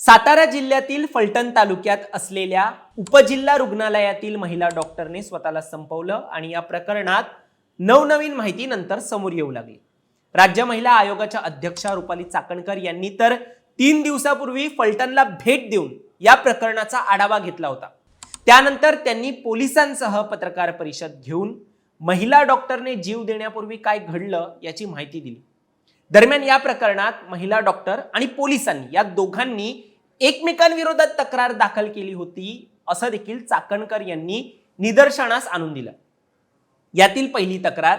सातारा जिल्ह्यातील फलटण तालुक्यात असलेल्या उपजिल्हा रुग्णालयातील महिला डॉक्टरने स्वतःला संपवलं आणि या प्रकरणात नवनवीन माहिती नंतर समोर येऊ लागली. राज्य महिला आयोगाच्या अध्यक्षा रुपाली चाकणकर यांनी तर तीन दिवसापूर्वी फलटणला भेट देऊन या प्रकरणाचा आढावा घेतला होता. त्यानंतर त्यांनी पोलिसांसह पत्रकार परिषद घेऊन महिला डॉक्टरने जीव देण्यापूर्वी काय घडलं याची माहिती दिली. दरम्यान या प्रकरणात महिला डॉक्टर आणि पोलिसांनी या दोघांनी एकमेकांविरोधात तक्रार दाखल केली होती असं देखील चाकणकर यांनी निदर्शनास आणून दिलं. यातील पहिली तक्रार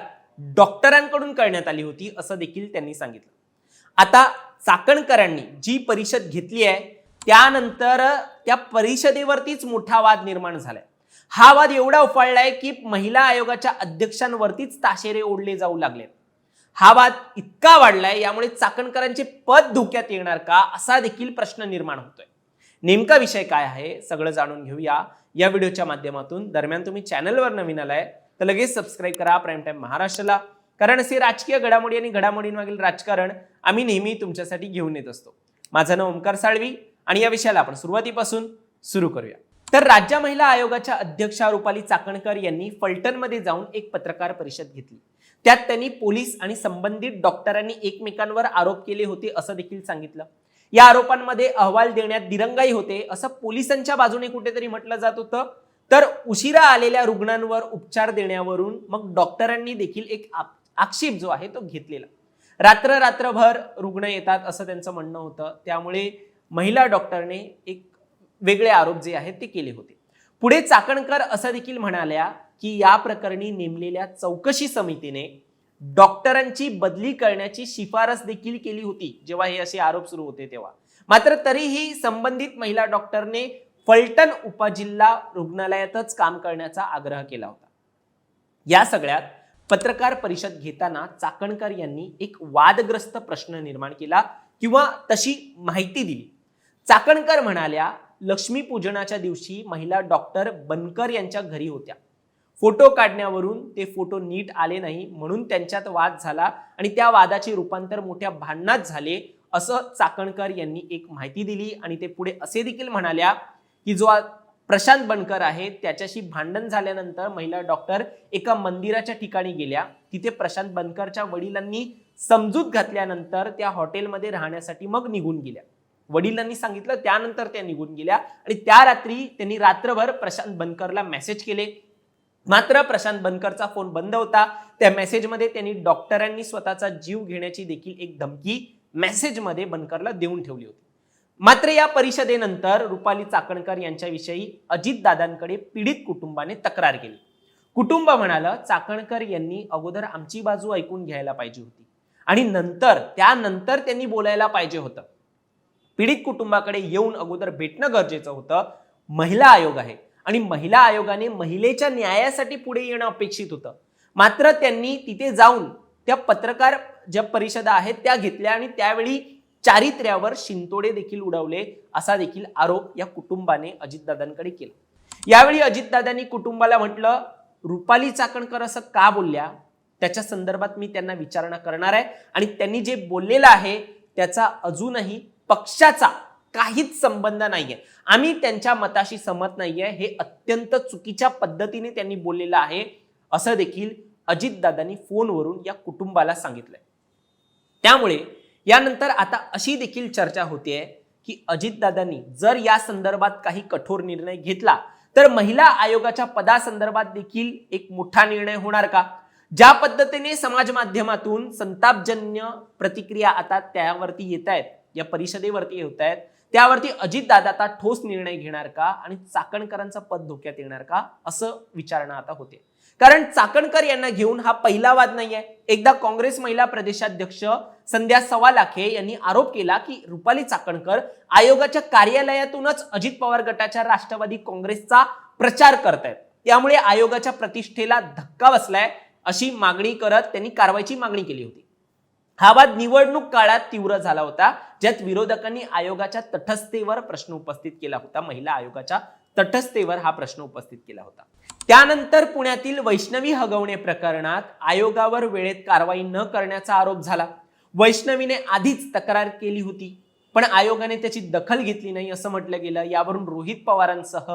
डॉक्टरांकडून करण्यात आली होती असं देखील त्यांनी सांगितलं. आता चाकणकरांनी जी परिषद घेतली आहे त्यानंतर त्या परिषदेवरतीच मोठा वाद निर्माण झालाय. हा वाद एवढा उफाळलाय की महिला आयोगाच्या अध्यक्षांवरतीच ताशेरे ओढले जाऊ लागले हा वाद इतका वाढलाय यामुळे चाकणकरांचे पद धोक्यात येणार का असा देखील प्रश्न निर्माण होतोय. नेमका विषय काय आहे सगळं जाणून घेऊया या व्हिडिओच्या माध्यमातून. दरम्यान तुम्ही चॅनलवर नवीन आलाय तर लगेच सबस्क्राईब करा प्राईम टाईम महाराष्ट्राला. कारण असे राजकीय घडामोडी आणि घडामोडींमागील राजकारण आम्ही नेहमी तुमच्यासाठी घेऊन येत असतो. माझं नाव ओमकार साळवी आणि या विषयाला आपण सुरुवातीपासून सुरू करूया. तर राज्य महिला आयोगाच्या अध्यक्षा रुपाली चाकणकर यांनी फलटणमध्ये जाऊन एक पत्रकार परिषद घेतली. त्यात त्यांनी पोलीस आणि संबंधित डॉक्टरांनी एकमेकांवर आरोप केले होते असं देखील सांगितलं. या आरोपांमध्ये अहवाल देण्यात दिरंगाई होते असं पोलिसांच्या बाजूने कुठेतरी म्हटलं जात होतं. तर उशिरा आलेल्या रुग्णांवर उपचार देण्यावरून मग डॉक्टरांनी देखील एक आप- आक्षेप जो आहे तो घेतलेला. रात्र रात्रभर रुग्ण येतात असं त्यांचं म्हणणं होतं. त्यामुळे महिला डॉक्टरने एक वेगळे आरोप जे आहेत ते केले होते. पुढे चाकणकर असं देखील म्हणाल्या की या प्रकरणी नेमलेल्या चौकशी समितीने डॉक्टरांची बदली करण्याची शिफारस देखील केली होती जेव्हा हे असे आरोप सुरू होते तेव्हा. मात्र तरीही संबंधित महिला डॉक्टरने फलटण उपजिल्हा रुग्णालयातच काम करण्याचा आग्रह केला होता. या सगळ्यात पत्रकार परिषद घेताना चाकणकर यांनी एक वादग्रस्त प्रश्न निर्माण केला किंवा तशी माहिती दिली. चाकणकर म्हणाल्या लक्ष्मीपूजनाच्या दिवशी महिला डॉक्टर बनकर यांच्या घरी होत्या. फोटो काढण्यावरून ते फोटो नीट आले नाही म्हणून त्यांच्यात वाद झाला आणि त्या वादाचे रूपांतर मोठ्या भांडणात झाले असं चाकणकर यांनी एक माहिती दिली आणि ते पुढे असे देखील म्हणाल्या की जो प्रशांत बनकर आहे त्याच्याशी भांडण झाल्यानंतर महिला डॉक्टर एका मंदिराच्या ठिकाणी गेल्या. तिथे प्रशांत बनकरच्या वडिलांनी समजूत घातल्यानंतर त्या हॉटेलमध्ये राहण्यासाठी मग निघून गेल्या. वडिलांनी सांगितलं त्यानंतर त्या निघून गेल्या आणि त्या रात्री त्यांनी रात्रभर प्रशांत बनकरला मेसेज केले. मात्र प्रशांत बनकरचा फोन बंद होता. त्या मेसेजमध्ये त्यांनी डॉक्टरांनी स्वतःचा जीव घेण्याची देखील एक धमकी मेसेजमध्ये बनकरला देऊन ठेवली होती. मात्र या परिषदेनंतर रुपाली चाकणकर यांच्याविषयी अजितदादांकडे पीडित कुटुंबाने तक्रार केली. कुटुंब म्हणालं चाकणकर यांनी अगोदर आमची बाजू ऐकून घ्यायला पाहिजे होती आणि नंतर त्यानंतर त्यांनी बोलायला पाहिजे होतं. पीडित कुटुंबाकडे येऊन अगोदर भेटणं गरजेचं होतं. महिला आयोग आहे आणि महिला आयोगाने महिलेच्या न्यायासाठी पुढे येणं अपेक्षित होतं. मात्र त्यांनी तिथे जाऊन त्या पत्रकार ज्या परिषदा आहेत त्या घेतल्या आणि त्यावेळी चारित्र्यावर शिंतोडे देखील उडवले असा देखील आरोप या कुटुंबाने अजितदादांकडे केला. यावेळी अजितदादांनी कुटुंबाला म्हटलं रुपाली चाकणकर असं का बोलल्या? त्याच्या संदर्भात मी त्यांना विचारणा करणार आहे आणि त्यांनी जे बोललेलं आहे त्याचा अजूनही पक्षाचा काहीच संबंध नाहीये. आम्ही त्यांच्या मताशी सहमत नाहीये. हे अत्यंत चुकीच्या पद्धतीने त्यांनी बोललेलं आहे. असं देखील अजितदादांनी फोनवरून या कुटुंबाला सांगितलंय. त्यामुळे यानंतर आता अशी देखील चर्चा होतीये की अजितदादांनी जर या संदर्भात काही कठोर निर्णय घेतला तर महिला आयोगाच्या पदासंदर्भात देखील एक मोठा निर्णय होणार का? ज्या पद्धतीने समाज माध्यमातून संतापजन्य प्रतिक्रिया आता त्यावरती येत आहेत या परिषदेवरती होत आहेत. त्यावरती अजितदादा आता ठोस निर्णय घेणार का आणि चाकणकरांचं पद धोक्यात येणार का असं विचारणा आता होते. कारण चाकणकर यांना घेऊन हा पहिला वाद नाहीये. एकदा काँग्रेस महिला प्रदेशाध्यक्ष संध्या सवालाखे यांनी आरोप केला की रुपाली चाकणकर आयोगाच्या कार्यालयातूनच अजित पवार गटाच्या राष्ट्रवादी काँग्रेसचा प्रचार करतायत. त्यामुळे आयोगाच्या प्रतिष्ठेला धक्का बसलाय अशी मागणी करत त्यांनी कारवाईची मागणी केली होती. हा वाद निवडणूक काळात तीव्र झाला होता ज्यात विरोधकांनी आयोगाच्या तटस्थतेवर प्रश्न उपस्थित केला होता. महिला आयोगाच्या तटस्थतेवर हा प्रश्न उपस्थित केला होता. त्यानंतर पुण्यातील वैष्णवी हगवणे प्रकरणात आयोगावर वेळेत कारवाई न करण्याचा आरोप झाला. वैष्णवीने आधीच तक्रार केली होती पण आयोगाने त्याची दखल घेतली नाही असं म्हटलं गेलं. यावरून रोहित पवारांसह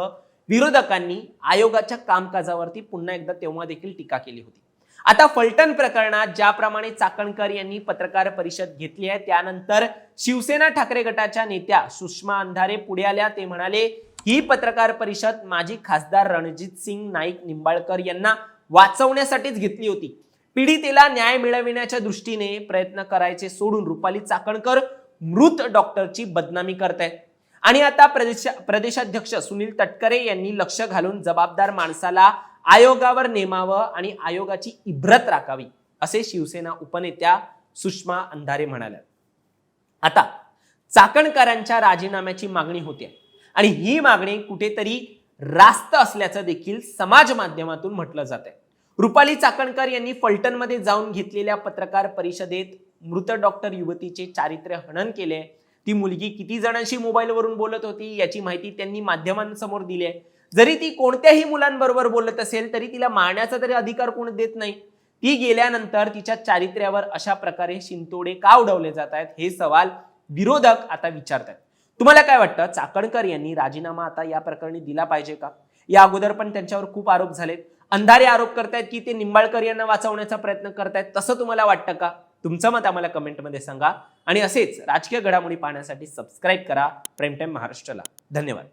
विरोधकांनी आयोगाच्या कामकाजावरती पुन्हा एकदा तेव्हा देखील टीका केली होती. आता फलटण प्रकरणात ज्याप्रमाणे चाकणकर यांनी पत्रकार परिषद घेतली आहे त्यानंतर शिवसेना ठाकरे गटाच्या नेत्या सुषमा अंधारे पुढे आल्या. ते म्हणाले ही पत्रकार परिषद माजी खासदार रणजित सिंग नाईक निंबाळकर यांना वाचवण्यासाठीच घेतली होती. पीडितेला न्याय मिळविण्याच्या दृष्टीने प्रयत्न करायचे सोडून रुपाली चाकणकर मृत डॉक्टरची बदनामी करतायत. आणि आता प्रदेश प्रदेशाध्यक्ष सुनील तटकरे यांनी लक्ष घालून जबाबदार माणसाला आयोगावर नेमावं आणि आयोगाची इब्रत राखावी असे शिवसेना उपनेत्या सुषमा अंधारे म्हणाल्या. आता चाकणकरांच्या राजीनाम्याची मागणी होते आणि ही मागणी कुठेतरी रास्त असल्याचं देखील समाज माध्यमातून म्हटलं जात आहे रुपाली चाकणकर यांनी फलटणमध्ये जाऊन घेतलेल्या पत्रकार परिषदेत मृत डॉक्टर युवतीचे चारित्र्य हनन केले. ती मुलगी किती जणांशी मोबाईलवरून बोलत होती याची माहिती त्यांनी माध्यमांसमोर दिली आहे. जरी ती कोणत्याही मुलांबरोबर बोलत असेल तरी तिला मारण्याचा तरी अधिकार कोण देत नाही. ती गेल्यानंतर तिच्या चारित्र्यावर अशा प्रकारे शिंतोडे का उडवले जात आहेत हे सवाल विरोधक आता विचारतात तुम्हाला काय वाटतं? चाकणकर यांनी राजीनामा आता या प्रकरणी दिला पाहिजे का? या अगोदर पण त्यांच्यावर खूप आरोप झालेत. अंधारे आरोप करतायत की ते निंबाळकर यांना वाचवण्याचा प्रयत्न करतायत तसं तुम्हाला वाटतं का? तुमचं मत आम्हाला कमेंटमध्ये सांगा. आणि असेच राजकीय घडामोडी पाहण्यासाठी सबस्क्राईब करा. प्रेमटाईम महाराष्ट्राला. धन्यवाद.